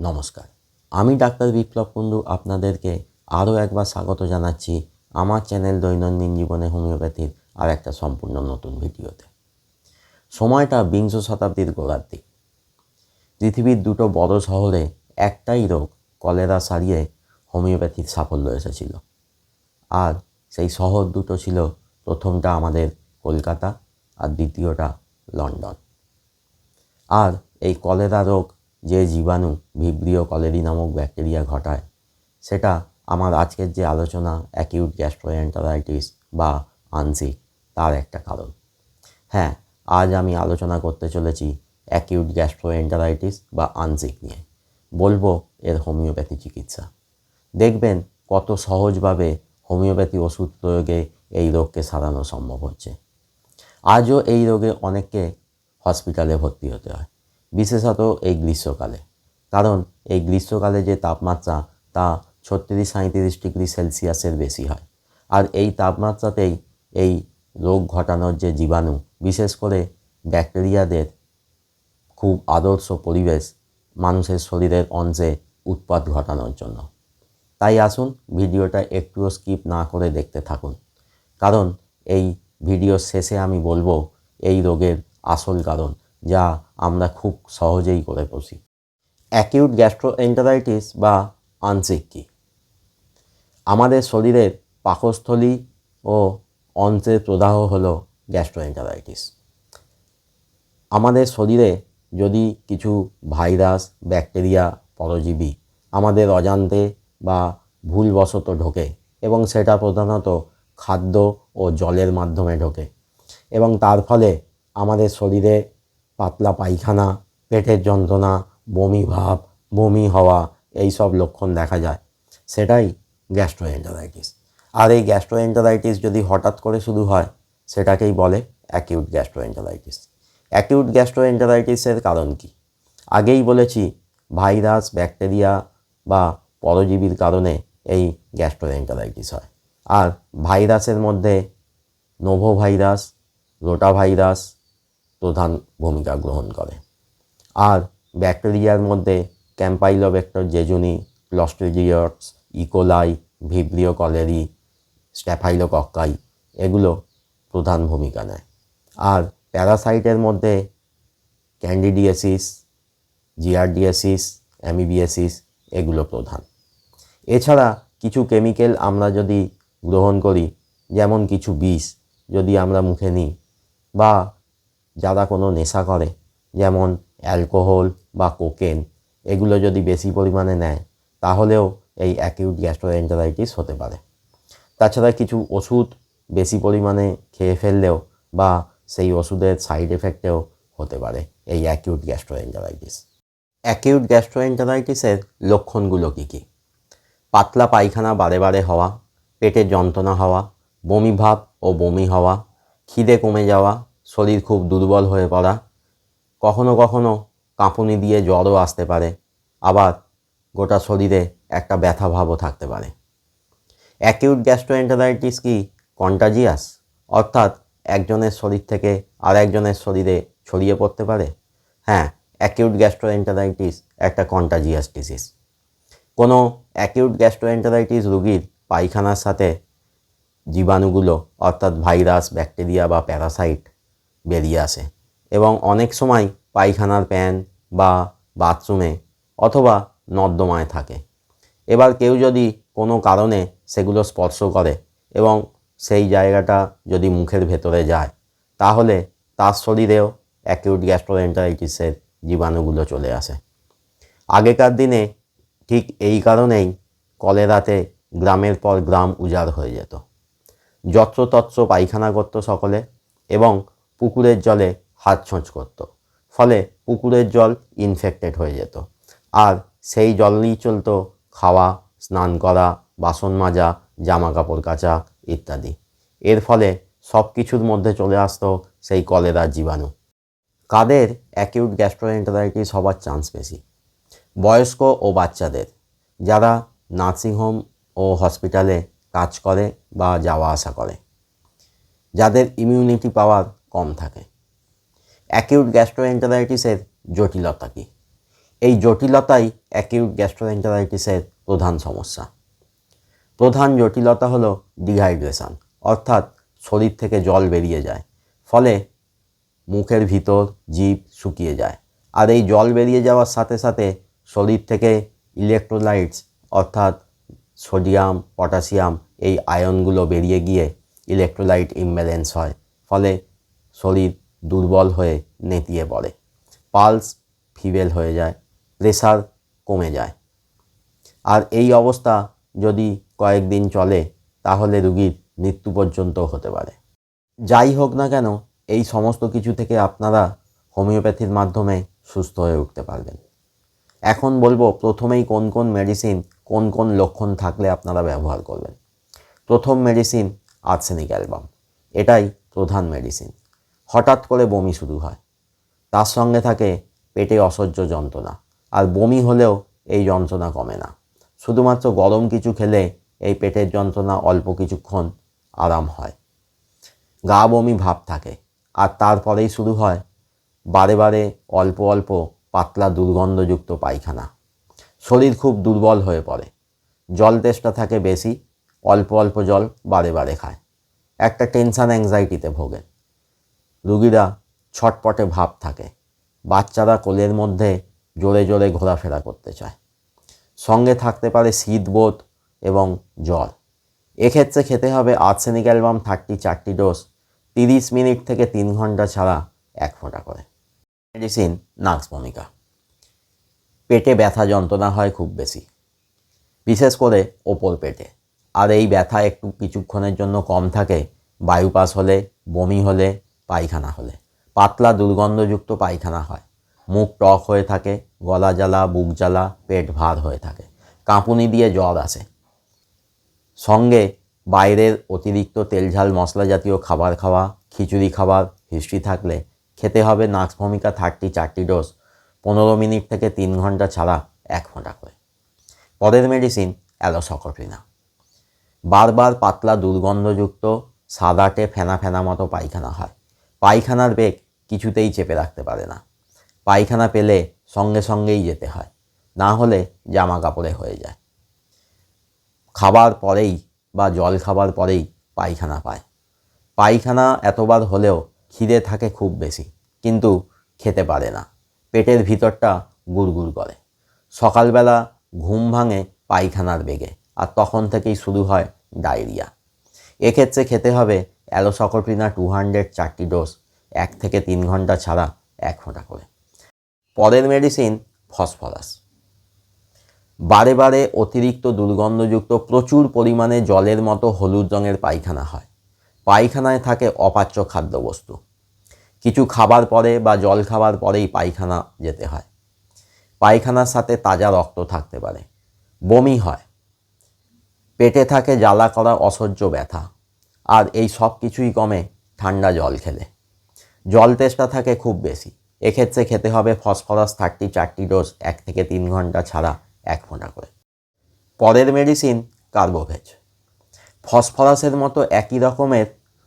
নমস্কার। আমি ডাক্তার বিপ্লব কুণ্ডু আপনাদেরকে আরও একবার স্বাগত জানাচ্ছি আমার চ্যানেল দৈনন্দিন জীবনে হোমিওপ্যাথির আর একটা সম্পূর্ণ নতুন ভিডিওতে। সময়টা বিংশ শতাব্দীর গোড়ার দিক। পৃথিবীর দুটো বড় শহরে একটাই রোগ, কলেরা সারিয়ে হোমিওপ্যাথির সাফল্য এসেছিল। আর সেই শহর দুটো ছিল প্রথমটা আমাদের কলকাতা আর দ্বিতীয়টা লন্ডন। আর এই কলেরা রোগ যে জীবাণু ভিব্রিও কলেরি নামক ব্যাকটেরিয়া ঘটায়, সেটা আমার আজকের যে আলোচনা অ্যাকিউট গ্যাস্ট্রোএন্টারাইটিস বা আনসিক তার একটা কারণ। হ্যাঁ আজ আমি আলোচনা করতে চলেছি অ্যাকিউট গ্যাস্ট্রোএন্টারাইটিস বা আনসিক নিয়ে। বলব এর হোমিওপ্যাথি চিকিৎসা। দেখবেন কত সহজভাবে হোমিওপ্যাথি ওষুধ প্রয়োগে এই রোগকে সারানো সম্ভব হচ্ছে। আজও এই রোগে অনেককে হসপিটালে ভর্তি হতে হয়। বিশেষত এই গ্রীষ্মকালে। কারণ এই গ্রীষ্মকালে যে তাপমাত্রা, তা ছত্রিশ সাঁত্রিশ ডিগ্রি সেলসিয়াসের বেশি হয়। আর এই তাপমাত্রাতেই এই রোগ ঘটানোর যে জীবাণু, বিশেষ করে ব্যাকটেরিয়াদের খুব আদর্শ পরিবেশ মানুষের শরীরের অংশে উৎপাত ঘটানোর জন্য। তাই আসুন ভিডিওটা একটুও স্কিপ না করে দেখতে থাকুন। কারণ এই ভিডিওর শেষে আমি বলব এই রোগের আসল কারণ, যা আমরা খুব সহজেই করে বসি। অ্যাকিউট গ্যাস্ট্রোএন্টারাইটিস বা আনসিক আমাদের শরীরের পাকস্থলী ও অন্ত্রের প্রদাহ হলো গ্যাস্ট্রোএন্টারাইটিস আমাদের শরীরে যদি কিছু ভাইরাস, ব্যাকটেরিয়া, পরজীবী আমাদের অজান্তে বা ভুলবশত ঢোকে এবং সেটা প্রধানত খাদ্য ও জলের মাধ্যমে ঢোকে এবং তার ফলে আমাদের শরীরে পাতলা পায়খানা, পেটের যন্ত্রণা, বমি ভাব, বমি হওয়া এই সব লক্ষণ দেখা যায়। সেটাই গ্যাস্ট্রোএন্টারাইটিস। আর এই গ্যাস্ট্রোএন্টারাইটিস যদি হঠাৎ করে শুরু হয়, সেটাকেই বলে অ্যাকিউট গ্যাস্ট্রোএন্টারাইটিস। অ্যাকিউট গ্যাস্ট্রোএন্টারাইটিসের কারণ কি? আগেই বলেছি, ভাইরাস, ব্যাকটেরিয়া বা পরজীবীর কারণে এই গ্যাস্ট্রোএন্টারাইটিস হয়। আর ভাইরাসের মধ্যে নোভো ভাইরাস রোটা ভাইরাস প্রধান ভূমিকা গ্রহণ করে। আর ব্যাকটেরিয়ার মধ্যে Campylobacter jejuni Clostridium E coli Vibrio cholerae staphylococci এগুলো প্রধান ভূমিকা নেয়। আর প্যারাসাইটের মধ্যে ক্যান্ডিডিয়াসিস জিআরডিএসিস অ্যামিবিএসিস এগুলো প্রধান। এছাড়া কিছু কেমিক্যাল আমরা যদি গ্রহণ করি, যেমন কিছু বিষ যদি আমরা মুখে নিই, বা যারা কোনো নেশা করে, যেমন অ্যালকোহল বা কোকেন এগুলো যদি বেশি পরিমাণে নেয়, তাহলেও এই অ্যাকিউট গ্যাস্ট্রোএন্টারাইটিস হতে পারে। তাছাড়া কিছু ওষুধ বেশি পরিমাণে খেয়ে ফেললেও বা সেই ওষুধের সাইড এফেক্টেও হতে পারে এই অ্যাকিউট গ্যাস্ট্রোএন্টারাইটিস অ্যাকিউট গ্যাস্ট্রোএন্টারাইটিসের লক্ষণগুলো কী কী? পাতলা পায়খানা বারে বারে হওয়া পেটের যন্ত্রণা হওয়া, বমি ভাব ও বমি হওয়া, খিদে কমে যাওয়া শরীর খুব দুর্বল হয়ে পড়া। কখনো কখনো কাঁপুনি দিয়ে জ্বরও আসতে পারে। আবার গোটা শরীরে একটা ব্যথা ভাবও থাকতে পারে। অ্যাকিউট গ্যাস্ট্রোএন্টারাইটিস কি কন্টাজিয়াস? অর্থাৎ একজনের শরীর থেকে আর একজনের শরীরে ছড়িয়ে পড়তে পারে? হ্যাঁ অ্যাকিউট গ্যাস্ট্রোএন্টারাইটিস একটা কন্টাজিয়াস ডিজিজ। কোনো অ্যাকিউট গ্যাস্ট্রোএন্টারাইটিস রুগীর পায়খানার সাথে জীবাণুগুলো, অর্থাৎ ভাইরাস, ব্যাকটেরিয়া বা প্যারাসাইট বেরিয়ে আসে। এবং অনেক সময় পায়খানার প্যান বা বাথরুমে অথবা নর্দমায় থাকে। এবার কেউ যদি কোনো কারণে সেগুলো স্পর্শ করে এবং সেই জায়গাটা যদি মুখের ভেতরে যায়, তাহলে তার শরীরেও অ্যাকিউট গ্যাস্ট্রোএন্টারাইটিসের জীবাণুগুলো চলে আসে। আগেকার দিনে ঠিক এই কারণেই কলেরাতে গ্রামের পর গ্রাম উজাড় হয়ে যেত। যত্রতত্র পায়খানা করত সকলে এবং পুকুরের জলে হাত ছোঁচ করত। ফলে পুকুরের জল ইনফেক্টেড হয়ে যেত। আর সেই জল নিয়েই চলতো খাওয়া, স্নান করা, বাসন মাজা জামা কাপড় কাচা ইত্যাদি। এর ফলে সব কিছুর মধ্যে চলে আসতো সেই কলেরার জীবাণু। কাদের অ্যাকিউট গ্যাস্ট্রোএন্টারাইটিস হবার চান্স বেশি? বয়স্ক ও বাচ্চাদের। যারা নার্সিংহোম ও হসপিটালে কাজ করে বা যাওয়া আসা করে। যাদের ইমিউনিটি পাওয়ার কম থাকে। অ্যাকিউট গ্যাস্ট্রোএন্টারাইটিসের জটিলতা কী? এই জটিলতাই অ্যাকিউট গ্যাস্ট্রোএন্টারাইটিসের প্রধান সমস্যা। প্রধান জটিলতা হলো ডিহাইড্রেশন অর্থাৎ শরীর থেকে জল বেরিয়ে যায়, ফলে মুখের ভিতর জিভ শুকিয়ে যায়। আর এই জল বেরিয়ে যাওয়ার সাথে সাথে শরীর থেকে ইলেকট্রোলাইটস অর্থাৎ সোডিয়াম পটাশিয়াম এই আয়নগুলো বেরিয়ে গিয়ে ইলেকট্রোলাইট ইমব্যালেন্স হয়, ফলে শরীর দুর্বল হয়ে নেতিয়ে পড়ে। পালস ফিবেল হয়ে যায় প্রেশার কমে যায়। আর এই অবস্থা যদি কয়েকদিন চলে, তাহলে রুগীর মৃত্যু পর্যন্ত হতে পারে। যাই হোক না কেন, এই সমস্ত কিছু থেকে আপনারা হোমিওপ্যাথির মাধ্যমে সুস্থ হয়ে উঠতে পারবেন। এখন বলব, প্রথমেই কোন কোন মেডিসিন, কোন কোন লক্ষণ থাকলে আপনারা ব্যবহার করবেন। প্রথম মেডিসিন আর্সেনিক অ্যালবাম, এটাই প্রধান মেডিসিন। হঠাৎ করে বমি শুরু হয়। তার সঙ্গে থাকে পেটে অসহ্য যন্ত্রণা। আর বমি হলেও এই যন্ত্রণা কমে না। শুধুমাত্র গরম কিছু খেলে এই পেটের যন্ত্রণা অল্প কিছুক্ষণ আরাম হয়। গা বমি ভাব থাকে। আর তারপরেই শুরু হয় বারে বারে অল্প অল্প পাতলা দুর্গন্ধযুক্ত পায়খানা। শরীর খুব দুর্বল হয়ে পড়ে। জল তেষ্টা থাকে বেশি, অল্প অল্প জল বারে বারে খায়। একটা টেনশান অ্যাংজাইটিতে ভোগে। রুগীরা ছটপটে ভাব থাকে। বাচ্চারা কোলের মধ্যে জোরে জোরে ঘোরাফেরা করতে চায়। সঙ্গে থাকতে পারে শীতবোধ এবং জ্বর। এক্ষেত্রে খেতে হবে আর্সেনিক অ্যালবাম থার্টি চারটি ডোজ, তিরিশ মিনিট থেকে তিন ঘণ্টা ছাড়া এক ফোঁটা করে। মেডিসিন নাক্স ভূমিকা। পেটে ব্যথা যন্ত্রণা হয় খুব বেশি। বিশেষ করে ওপর পেটে। আর এই ব্যথা একটু কিছুক্ষণের জন্য কম থাকে। বায়ুপাস হলে, বমি হলে পায়খানা হলে। পাতলা দুর্গন্ধযুক্ত পায়খানা হয়। মুখ টক হয়ে থাকে, গলা জ্বালা, বুক জ্বালা, পেট ভার হয়ে থাকে। কাঁপুনি দিয়ে জ্বর আসে। সঙ্গে বাইরের অতিরিক্ত তেলঝাল মশলা জাতীয় খাবার খাওয়া, খিচুড়ি খাবার, হিস্ট্রি থাকলে খেতে হবে নাক্স ভূমিকা থার্টি চারটি ডোজ। পনেরো মিনিট থেকে তিন ঘণ্টা ছাড়া এক ফোঁটা করে। পরের মেডিসিন অ্যালোসকোপ্রিনা বারবার পাতলা দুর্গন্ধযুক্ত সাদাটে ফেনা ফেনা মতো পায়খানা হয়। পায়খানার বেগ কিছুতেই চেপে রাখতে পারে না। পায়খানা পেলে সঙ্গে সঙ্গেই যেতে হয়, না হলে জামা কাপড়ে হয়ে যায়। খাবার পরেই বা জল খাবার পরেই পায়খানা পায়। পায়খানা এতবার হলেও খিদে থাকে খুব বেশি, কিন্তু খেতে পারে না। পেটের ভিতরটা গুড়গুড় করে। সকালবেলা ঘুম ভাঙে পায়খানার বেগে, আর তখন থেকেই শুরু হয় ডায়রিয়া। এক্ষেত্রে খেতে হবে অ্যালোসকোপ্রিনা টু হান্ড্রেড চারটি ডোজ এক থেকে তিন ঘণ্টা ছাড়া এক ফোঁটা করে। পরের মেডিসিন ফসফরাস। বারে বারে অতিরিক্ত দুর্গন্ধযুক্ত প্রচুর পরিমাণে জলের মতো হলুদ রঙের পায়খানা হয়। পায়খানায় থাকে অপাচ্য খাদ্যবস্তু। কিছু খাবার পরে বা জল খাবার পরেই পায়খানা যেতে হয়। পায়খানার সাথে তাজা রক্ত থাকতে পারে। বমি হয়। পেটে থাকে জ্বালা করা অসহ্য ব্যথা। আর এই সব কিছুই কমে ঠান্ডা জল খেলে। জল তেষ্টা থাকে খুব বেশি। এক্ষেত্রে খেতে হবে ফসফরাস থার্টি চারটি ডোজ এক থেকে তিন ঘণ্টা ছাড়া এক ফোঁটা করে। পরের মেডিসিন কার্বোভেজ ফসফরাসের মতো একই রকমের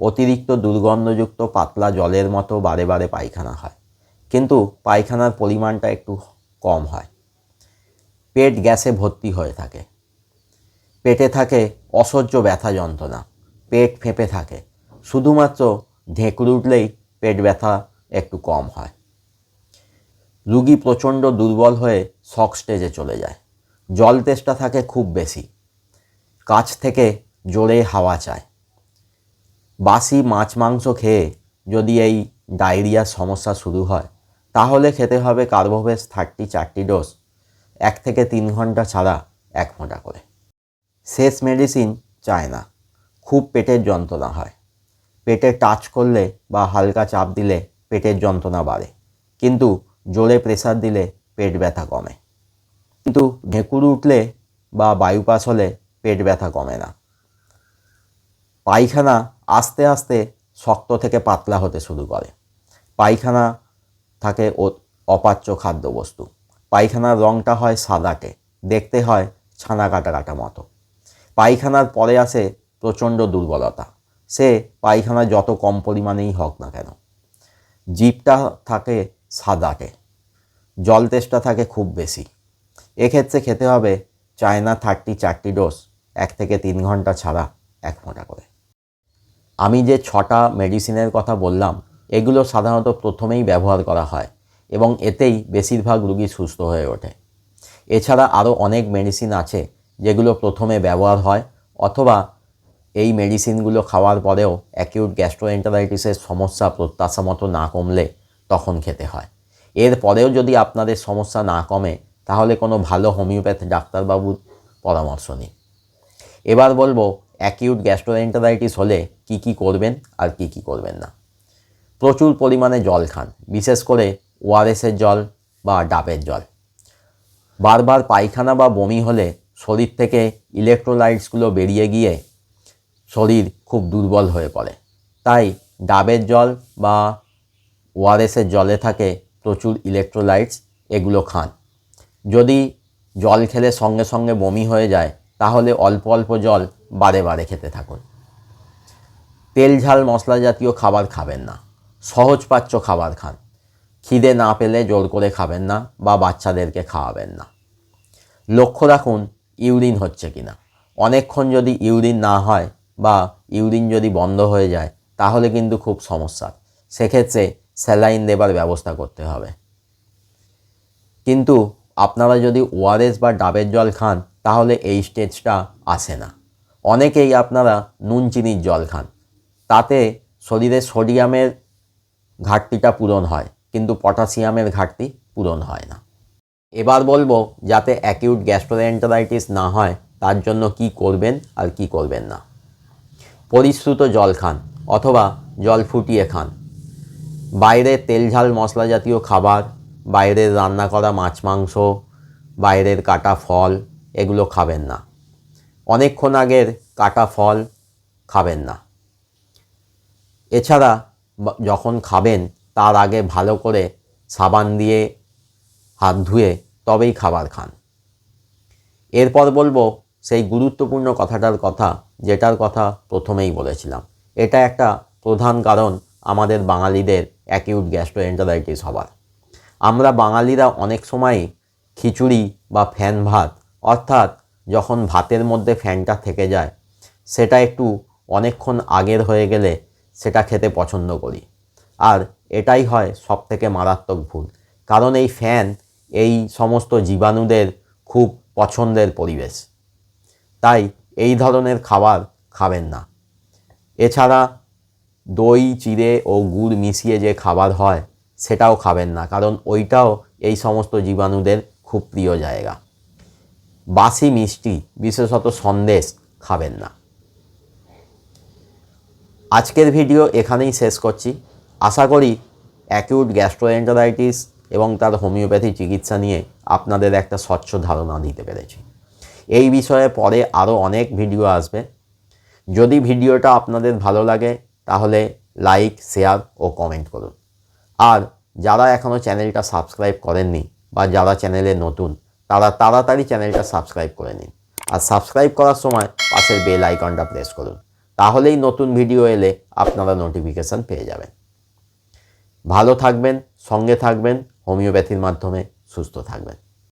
অতিরিক্ত দুর্গন্ধযুক্ত পাতলা জলের মতো বারে বারে পায়খানা হয়। কিন্তু পায়খানার পরিমাণটা একটু কম হয়। পেট গ্যাসে ভর্তি হয়ে থাকে। পেটে থাকে অসহ্য ব্যথা যন্ত্রণা। পেট ফেঁপে থাকে। শুধুমাত্র ঢেকুর উঠলেই পেট ব্যথা একটু কম হয়। রুগী প্রচণ্ড দুর্বল হয়ে শক স্টেজে চলে যায়। জল তেষ্টা থাকে খুব বেশি। কাছ থেকে জোরে হাওয়া চায়। বাসি মাছ মাংস খেয়ে যদি এই ডায়রিয়ার সমস্যা শুরু হয়, তাহলে খেতে হবে কার্বোভেস থার্টি চারটি ডোজ, এক থেকে তিন ঘণ্টা ছাড়া এক ফোঁটা করে। শেষ মেডিসিন চায় না খুব পেটের যন্ত্রণা হয়। পেটে টাচ করলে বা হালকা চাপ দিলে পেটের যন্ত্রণা বাড়ে। কিন্তু জোরে প্রেসার দিলে পেট ব্যথা কমে। কিন্তু ঢেকুর উঠলে বা বায়ুপাস হলে পেট ব্যথা কমে না। পায়খানা আস্তে আস্তে শক্ত থেকে পাতলা হতে শুরু করে। পায়খানা থাকে ও অপাচ্য খাদ্যবস্তু। পায়খানার রঙটা হয় সাদাটে, দেখতে হয় ছানা কাটা কাটা মতো। পায়খানার পরে আসে প্রচণ্ড দুর্বলতা। সে পায়খানা যত কম পরিমাণেই হোক না কেন। জিপটা থাকে সাদাটে জল তেষ্টা থাকে খুব বেশি। এক্ষেত্রে খেতে হবে চায়না থার্টি চারটি ডোজ, এক থেকে তিন ঘণ্টা ছাড়া এক ফোঁটা করে। আমি যে ছটা মেডিসিনের কথা বললাম, এগুলো সাধারণত প্রথমেই ব্যবহার করা হয় এবং এতেই বেশিরভাগ রুগী সুস্থ হয়ে ওঠে। এছাড়া আরও অনেক মেডিসিন আছে যেগুলো প্রথমে ব্যবহার হয় অথবা এই মেডিসিনগুলো খাওয়ার পরেও অ্যাকিউট গ্যাস্ট্রোএন্টারাইটিসের সমস্যা প্রত্যাশা মতো না কমলে তখন খেতে হয়। এরপরেও যদি আপনাদের সমস্যা না কমে, তাহলে কোনো ভালো হোমিওপ্যাথ ডাক্তারবাবুর পরামর্শ নিন। এবার বলব অ্যাকিউট গ্যাস্ট্রোএন্টারাইটিস হলে কি কি করবেন আর কি কি করবেন না। প্রচুর পরিমাণে জল খান, বিশেষ করে ওআরএসের জল বা ডাবের জল। বারবার পায়খানা বা বমি হলে শরীর থেকে ইলেকট্রোলাইটসগুলো বেরিয়ে গিয়ে শরীর খুব দুর্বল হয়ে পড়ে। তাই ডাবের জল বা ওআরএসের জলে থাকে প্রচুর ইলেকট্রোলাইটস এগুলো খান। যদি জল খেলে সঙ্গে সঙ্গে বমি হয়ে যায়, তাহলে অল্প অল্প জল বারে বারে খেতে থাকুন। তেল ঝাল মশলা জাতীয় খাবার খাবেন না। সহজ পাচ্য খাবার খান। খিদে না পেলে জোর করে খাবেন না বা বাচ্চাদেরকে খাওয়াবেন না। লক্ষ্য রাখুন, ইউরিন হচ্ছে কি না অনেকক্ষণ যদি ইউরিন না হয় বা ইউরিন যদি বন্ধ হয়ে যায়, তাহলে কিন্তু খুব সমস্যা। সেক্ষেত্রে স্যালাইন দেবার ব্যবস্থা করতে হবে। কিন্তু আপনারা যদি ওআরএস বা ডাবের জল খান, তাহলে এই স্টেজটা আসে না। অনেকেই আপনারা নুন চিনির জল খান। তাতে শরীরে সোডিয়ামের ঘাটতিটা পূরণ হয়, কিন্তু পটাশিয়ামের ঘাটতি পূরণ হয় না। এবার বলব, যাতে অ্যাকিউট গ্যাস্ট্রোএন্টারাইটিস না হয়, তার জন্য কি করবেন আর কি করবেন না। পরিশ্রুত জল খান অথবা জল ফুটিয়ে খান। বাইরের তেল ঝাল মশলা জাতীয় খাবার বাইরের রান্না করা মাছ মাংস, বাইরের কাটা ফল, এগুলো খাবেন না। অনেকক্ষণ আগের কাটা ফল খাবেন না। এছাড়া যখন খাবেন, তার আগে ভালো করে সাবান দিয়ে হাত ধুয়ে তবেই খাবার খান। এরপর বলব, সেই গুরুত্বপূর্ণ কথাটার কথা যেটার কথা প্রথমেই বলেছিলাম। এটা একটা প্রধান কারণ আমাদের বাঙালিদের অ্যাকিউট গ্যাস্ট্রোএন্টারাইটিস হবার। আমরা বাঙালিরা অনেক সময় খিচুড়ি বা ফ্যান ভাত, অর্থাৎ যখন ভাতের মধ্যে ফ্যানটা থেকে যায়, সেটা একটু অনেকক্ষণ আগের হয়ে গেলে সেটা খেতে পছন্দ করি। আর এটাই হয় সব থেকে মারাত্মক ভুল, কারণ এই ফ্যান এই সমস্ত জীবাণুদের খুব পছন্দের পরিবেশ। তাই এই ধরনের খাবার খাবেন না। এছাড়া দই, চিড়ে ও গুড় মিশিয়ে যে খাবার হয়, সেটাও খাবেন না, কারণ ওইটাও এই সমস্ত জীবাণুদের খুব প্রিয় জায়গা। বাসি মিষ্টি, বিশেষত সন্দেশ, খাবেন না। আজকের ভিডিও এখানেই শেষ করছি। আশা করি অ্যাকিউট গ্যাস্ট্রোএন্টারাইটিস এবং তার হোমিওপ্যাথি চিকিৎসা নিয়ে আপনাদের একটা স্বচ্ছ ধারণা দিতে পেরেছি। এই বিষয়ে পরে আরও অনেক ভিডিও আসবে। যদি ভিডিওটা আপনাদের ভালো লাগে, তাহলে লাইক শেয়ার ও কমেন্ট করুন। আর যারা এখনও চ্যানেলটা সাবস্ক্রাইব করেননি বা যারা চ্যানেলে নতুন, তারা তাড়াতাড়ি চ্যানেলটা সাবস্ক্রাইব করে নিন। আর সাবস্ক্রাইব করার সময় পাশের বেল আইকনটা প্রেস করুন। তাহলেই নতুন ভিডিও এলে আপনারা নোটিফিকেশান পেয়ে যাবেন। ভালো থাকবেন, সঙ্গে থাকবেন হোমিওপ্যাথির মাধ্যমে সুস্থ থাকবেন।